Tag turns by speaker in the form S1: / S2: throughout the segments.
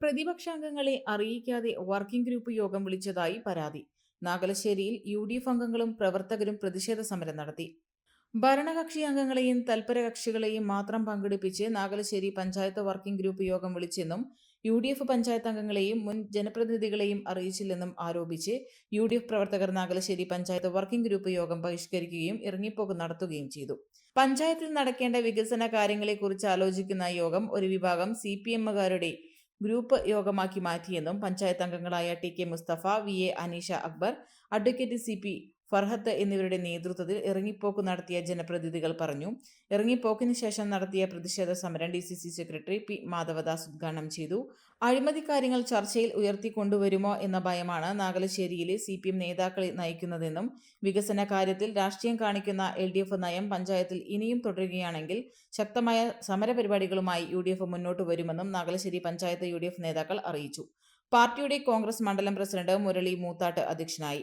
S1: പ്രതിപക്ഷാംഗങ്ങളെ അറിയിക്കാതെ working group യോഗം വിളിച്ചതായി പരാതി. നാഗലശ്ശേരിയിൽ യു ഡി എഫ് അംഗങ്ങളും പ്രവർത്തകരും പ്രതിഷേധ സമരം നടത്തി. ഭരണകക്ഷി അംഗങ്ങളെയും തൽപര കക്ഷികളെയും മാത്രം പങ്കെടുപ്പിച്ച് നാഗലശ്ശേരി പഞ്ചായത്ത് വർക്കിംഗ് ഗ്രൂപ്പ് യോഗം വിളിച്ചെന്നും യു ഡി എഫ് പഞ്ചായത്ത് അംഗങ്ങളെയും മുൻ ജനപ്രതിനിധികളെയും അറിയിച്ചില്ലെന്നും ആരോപിച്ച് യു ഡി എഫ് പ്രവർത്തകർ നാഗലശ്ശേരി പഞ്ചായത്ത് വർക്കിംഗ് ഗ്രൂപ്പ് യോഗം ബഹിഷ്കരിക്കുകയും ഇറങ്ങിപ്പോക്ക് നടത്തുകയും ചെയ്തു. പഞ്ചായത്തിൽ നടക്കേണ്ട വികസന കാര്യങ്ങളെക്കുറിച്ച് ആലോചിക്കുന്ന യോഗം ഒരു വിഭാഗം സി പി എമ്മുകാരുടെ ഗ്രൂപ്പ് യോഗമാക്കി മാറ്റിയെന്നും പഞ്ചായത്ത് അംഗങ്ങളായ T K Musthafa V A Aneesha Akbar advocate C P Farhath എന്നിവരുടെ നേതൃത്വത്തിൽ ഇറങ്ങിപ്പോക്ക് നടത്തിയ ജനപ്രതിനിധികൾ പറഞ്ഞു. ഇറങ്ങിപ്പോക്കിന് ശേഷം നടത്തിയ പ്രതിഷേധ സമരം ഡി സെക്രട്ടറി പി മാധവദാസ് ഉദ്ഘാടനം ചെയ്തു. അഴിമതി കാര്യങ്ങൾ ചർച്ചയിൽ ഉയർത്തിക്കൊണ്ടുവരുമോ എന്ന ഭയമാണ് നാഗലശ്ശേരിയിലെ സി പി എം നേതാക്കളെ നയിക്കുന്നതെന്നും വികസന കാര്യത്തിൽ രാഷ്ട്രീയം കാണിക്കുന്ന എൽ ഡി എഫ് നയം പഞ്ചായത്തിൽ ഇനിയും തുടരുകയാണെങ്കിൽ ശക്തമായ സമരപരിപാടികളുമായി യു ഡി എഫ് മുന്നോട്ട് വരുമെന്നും Nagalassery panchayat U D F നേതാക്കൾ അറിയിച്ചു. പാർട്ടിയുടെ കോൺഗ്രസ് മണ്ഡലം പ്രസിഡന്റ് മുരളി മൂത്താട്ട് അധ്യക്ഷനായി.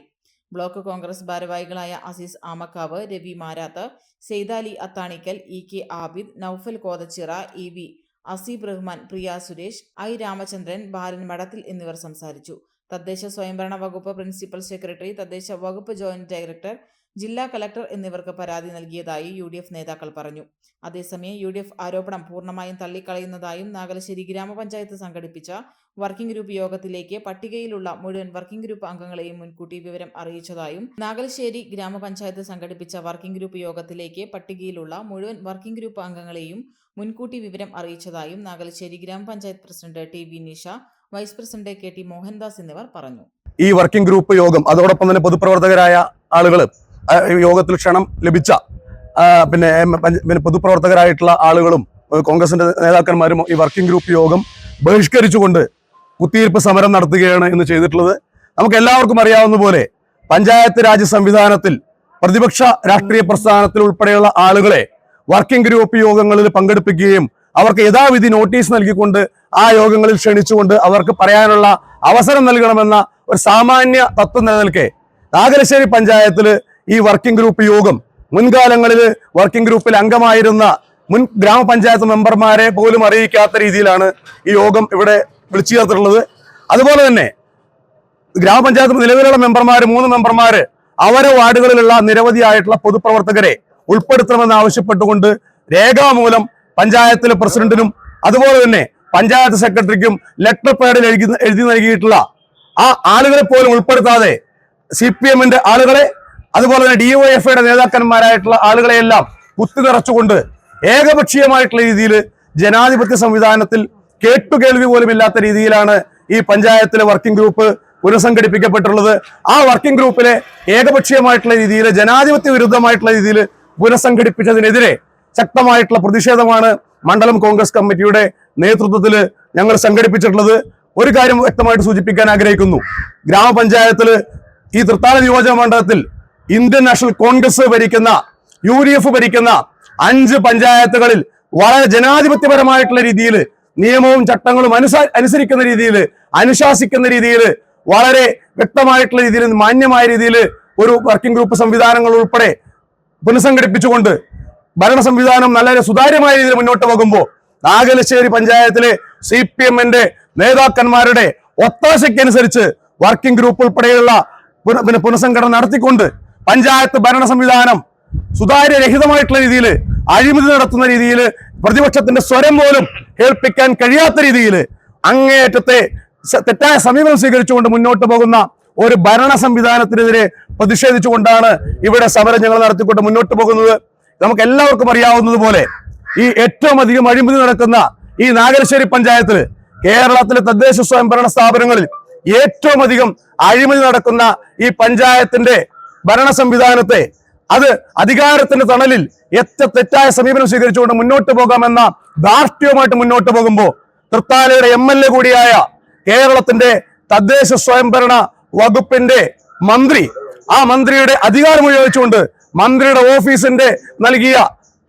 S1: ബ്ലോക്ക് കോൺഗ്രസ് ഭാരവാഹികളായ Azeez Amakkavu Ravi Marath Saithali Athanikkal E K Abid Noufal Kothachira E V Aseeb Rahman Priya Suresh I Ramachandran Balan Madathil എന്നിവർ സംസാരിച്ചു. തദ്ദേശ സ്വയംഭരണ വകുപ്പ് പ്രിൻസിപ്പൽ സെക്രട്ടറി തദ്ദേശ വകുപ്പ് ജോയിന്റ് ഡയറക്ടർ ജില്ലാ കലക്ടർ എന്നിവർക്ക് പരാതി നൽകിയതായി യു ഡി എഫ് നേതാക്കൾ പറഞ്ഞു. അതേസമയം യു ഡി എഫ് ആരോപണം പൂർണമായും തള്ളിക്കളയുന്നതായും നാഗലശ്ശേരി ഗ്രാമപഞ്ചായത്ത് സംഘടിപ്പിച്ച വർക്കിംഗ് ഗ്രൂപ്പ് യോഗത്തിലേക്ക് പട്ടികയിലുള്ള മുഴുവൻ വർക്കിംഗ് ഗ്രൂപ്പ് അംഗങ്ങളെയും മുൻകൂട്ടി വിവരം അറിയിച്ചതായും നാഗലശ്ശേരി ഗ്രാമപഞ്ചായത്ത് സംഘടിപ്പിച്ച വർക്കിംഗ് ഗ്രൂപ്പ് യോഗത്തിലേക്ക് പട്ടികയിലുള്ള മുഴുവൻ വർക്കിംഗ് ഗ്രൂപ്പ് അംഗങ്ങളെയും മുൻകൂട്ടി വിവരം അറിയിച്ചതായും നാഗലശ്ശേരി ഗ്രാമപഞ്ചായത്ത് president T V Nisha vice president K T Mohandas എന്നിവർ പറഞ്ഞു.
S2: ഈ വർക്കിംഗ് ഗ്രൂപ്പ് യോഗം അതോടൊപ്പം തന്നെ പൊതുപ്രവർത്തകരായ ആളുകൾ യോഗത്തിൽ ക്ഷണം ലഭിച്ച പിന്നെ പിന്നെ പൊതുപ്രവർത്തകരായിട്ടുള്ള ആളുകളും കോൺഗ്രസിന്റെ നേതാക്കന്മാരും ഈ വർക്കിംഗ് ഗ്രൂപ്പ് യോഗം ബഹിഷ്കരിച്ചുകൊണ്ട് കുത്തിയിരിപ്പ് സമരം നടത്തുകയാണ് ഇന്ന് ചെയ്തിട്ടുള്ളത്. നമുക്ക് എല്ലാവർക്കും അറിയാവുന്ന പോലെ പഞ്ചായത്ത് രാജ് സംവിധാനത്തിൽ പ്രതിപക്ഷ രാഷ്ട്രീയ പ്രസ്ഥാനത്തിൽ ഉൾപ്പെടെയുള്ള ആളുകളെ വർക്കിംഗ് ഗ്രൂപ്പ് യോഗങ്ങളിൽ പങ്കെടുപ്പിക്കുകയും അവർക്ക് യഥാവിധി നോട്ടീസ് നൽകിക്കൊണ്ട് ആ യോഗങ്ങളിൽ ക്ഷണിച്ചുകൊണ്ട് അവർക്ക് പറയാനുള്ള അവസരം നൽകണമെന്ന ഒരു സാമാന്യ തത്വം നിലനിൽക്കെ. നാഗരശ്ശേരി പഞ്ചായത്തിൽ ഈ വർക്കിംഗ് ഗ്രൂപ്പ് യോഗം മുൻകാലങ്ങളിൽ വർക്കിംഗ് ഗ്രൂപ്പിൽ അംഗമായിരുന്ന മുൻ ഗ്രാമപഞ്ചായത്ത് മെമ്പർമാരെ പോലും അറിയിക്കാത്ത രീതിയിലാണ് ഈ യോഗം ഇവിടെ വിളിച്ചു ചേർത്തിട്ടുള്ളത്. അതുപോലെ തന്നെ ഗ്രാമപഞ്ചായത്ത് നിലവിലുള്ള മെമ്പർമാർ മൂന്ന് മെമ്പർമാർ അവരെ വാർഡുകളിലുള്ള നിരവധിയായിട്ടുള്ള പൊതുപ്രവർത്തകരെ ഉൾപ്പെടുത്തണമെന്ന് ആവശ്യപ്പെട്ടുകൊണ്ട് രേഖാമൂലം പഞ്ചായത്തിലെ പ്രസിഡന്റിനും അതുപോലെ തന്നെ പഞ്ചായത്ത് സെക്രട്ടറിക്കും ലെറ്റർ പേഡിൽ എഴുതി എഴുതി നൽകിയിട്ടുള്ള ആ ആളുകളെ പോലും ഉൾപ്പെടുത്താതെ സി പി എമ്മിന്റെ ആളുകളെ അതുപോലെ തന്നെ ഡിവൈഎഫ്ഐയുടെ നേതാക്കന്മാരായിട്ടുള്ള ആളുകളെയെല്ലാം കുത്തിനിറച്ചുകൊണ്ട് ഏകപക്ഷീയമായിട്ടുള്ള രീതിയിൽ ജനാധിപത്യ സംവിധാനത്തിൽ കേട്ടുകേൾവി പോലും ഇല്ലാത്ത രീതിയിലാണ് ഈ പഞ്ചായത്തിലെ വർക്കിംഗ് ഗ്രൂപ്പ് പുനഃസംഘടിപ്പിക്കപ്പെട്ടുള്ളത്. ആ വർക്കിംഗ് ഗ്രൂപ്പിലെ ഏകപക്ഷീയമായിട്ടുള്ള രീതിയിൽ ജനാധിപത്യ വിരുദ്ധമായിട്ടുള്ള രീതിയിൽ പുനഃസംഘടിപ്പിച്ചതിനെതിരെ ശക്തമായിട്ടുള്ള പ്രതിഷേധമാണ് മണ്ഡലം കോൺഗ്രസ് കമ്മിറ്റിയുടെ നേതൃത്വത്തിൽ ഞങ്ങൾ സംഘടിപ്പിച്ചിട്ടുള്ളത്. ഒരു കാര്യം വ്യക്തമായിട്ട് സൂചിപ്പിക്കാൻ ആഗ്രഹിക്കുന്നു. ഗ്രാമപഞ്ചായത്തിൽ ഈ തൃത്താല നിയോജക മണ്ഡലത്തിൽ ഇന്ത്യൻ നാഷണൽ കോൺഗ്രസ് ഭരിക്കുന്ന യു ഡി എഫ് ഭരിക്കുന്ന അഞ്ച് പഞ്ചായത്തുകളിൽ വളരെ ജനാധിപത്യപരമായിട്ടുള്ള രീതിയിൽ നിയമവും ചട്ടങ്ങളും അനുസ അനുസരിക്കുന്ന രീതിയിൽ അനുശാസിക്കുന്ന രീതിയിൽ വളരെ വ്യക്തമായിട്ടുള്ള രീതിയിൽ മാന്യമായ രീതിയിൽ ഒരു വർക്കിംഗ് ഗ്രൂപ്പ് സംവിധാനങ്ങൾ ഉൾപ്പെടെ പുനഃസംഘടിപ്പിച്ചുകൊണ്ട് ഭരണ സംവിധാനം നല്ലൊരു സുതാര്യമായ രീതിയിൽ മുന്നോട്ട് പോകുമ്പോൾ നാഗലശ്ശേരി പഞ്ചായത്തിലെ സി പി എമ്മിന്റെ നേതാക്കന്മാരുടെ ഒത്താശയ്ക്കനുസരിച്ച് വർക്കിംഗ് ഗ്രൂപ്പ് ഉൾപ്പെടെയുള്ള പുനഃസംഘടന നടത്തിക്കൊണ്ട് പഞ്ചായത്ത് ഭരണ സംവിധാനം സുതാര്യരഹിതമായിട്ടുള്ള രീതിയിൽ അഴിമതി നടത്തുന്ന രീതിയിൽ പ്രതിപക്ഷത്തിന്റെ സ്വരം പോലും കേൾപ്പിക്കാൻ കഴിയാത്ത രീതിയിൽ അങ്ങേയറ്റത്തെ തെറ്റായ സമീപനം സ്വീകരിച്ചുകൊണ്ട് മുന്നോട്ട് പോകുന്ന ഒരു ഭരണ സംവിധാനത്തിനെതിരെ പ്രതിഷേധിച്ചുകൊണ്ടാണ് ഇവിടെ സമരം ഞങ്ങൾ നടത്തിക്കൊണ്ട് മുന്നോട്ട് പോകുന്നത്. നമുക്ക് എല്ലാവർക്കും അറിയാവുന്നതുപോലെ ഈ ഏറ്റവും അധികം അഴിമതി നടക്കുന്ന ഈ നാഗലശ്ശേരി പഞ്ചായത്തിൽ കേരളത്തിലെ തദ്ദേശ സ്വയംഭരണ സ്ഥാപനങ്ങളിൽ ഏറ്റവും അധികം അഴിമതി നടക്കുന്ന ഈ പഞ്ചായത്തിന്റെ ഭരണ സംവിധാനത്തെ അത് അധികാരത്തിന്റെ തണലിൽ എത്ര തെറ്റായ സമീപനം സ്വീകരിച്ചുകൊണ്ട് മുന്നോട്ട് പോകാമെന്ന ധാർഷ്ട്യവുമായിട്ട് മുന്നോട്ട് പോകുമ്പോൾ തൃത്താലയുടെ എം എൽ എ കൂടിയായ കേരളത്തിന്റെ തദ്ദേശ സ്വയംഭരണ വകുപ്പിന്റെ മന്ത്രി ആ മന്ത്രിയുടെ അധികാരം ഉപയോഗിച്ചുകൊണ്ട് മന്ത്രിയുടെ ഓഫീസിന്റെ നൽകിയ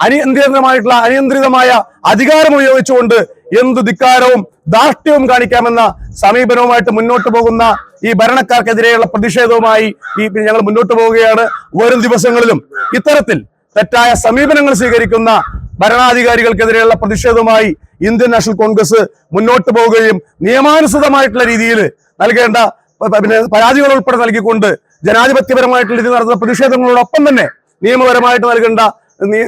S2: അനിയന്ത്രിതമായിട്ടുള്ള അനിയന്ത്രിതമായ അധികാരം ഉപയോഗിച്ചുകൊണ്ട് എന്ത് ധിക്കാരവും ധാർഷ്ട്യവും കാണിക്കാമെന്ന സമീപനവുമായിട്ട് മുന്നോട്ട് പോകുന്ന ഈ ഭരണക്കാർക്കെതിരെയുള്ള പ്രതിഷേധവുമായി ഈ ഞങ്ങൾ മുന്നോട്ട് പോവുകയാണ്. വരും ദിവസങ്ങളിലും ഇത്തരത്തിൽ തെറ്റായ സമീപനങ്ങൾ സ്വീകരിക്കുന്ന ഭരണാധികാരികൾക്കെതിരെയുള്ള പ്രതിഷേധവുമായി ഇന്ത്യൻ നാഷണൽ കോൺഗ്രസ് മുന്നോട്ട് പോവുകയും നിയമാനുസൃതമായിട്ടുള്ള രീതിയിൽ നൽകേണ്ട പിന്നെ പരാതികൾ ഉൾപ്പെടെ നൽകിക്കൊണ്ട് ജനാധിപത്യപരമായിട്ടുള്ള രീതിയിൽ നടത്തുന്ന പ്രതിഷേധങ്ങളോടൊപ്പം തന്നെ നിയമപരമായിട്ട് നൽകേണ്ട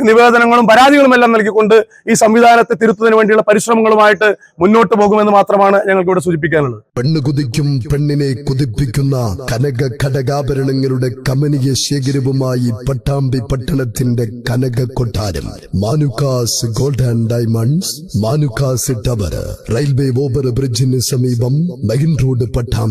S2: നിവേദനങ്ങളും പരാതികളും എല്ലാം നൽകിക്കൊണ്ട് ഈ സംവിധാനത്തെ തിരുത്തുന്നതിന് വേണ്ടിയുള്ള പരിശ്രമങ്ങളുമായിട്ട് മുന്നോട്ട് പോകുമെന്ന് മാത്രമാണ് ഞങ്ങൾക്ക് ഇവിടെ സൂചിപ്പിക്കാനുള്ളത്.
S3: പെണ്ണ് കുതിക്കും പെണ്ണിനെ കുതിപ്പിക്കുന്ന കനക ഘടകാഭരണങ്ങളുടെ കമനീയ ശേഖരവുമായി പട്ടാമ്പി പട്ടണത്തിന്റെ കനക കൊട്ടാരം. Manukkas gold and diamonds Manukkas tower railway over ബ്രിഡ്ജിന് സമീപം മെയിൻ റോഡ് പട്ടാമ്പി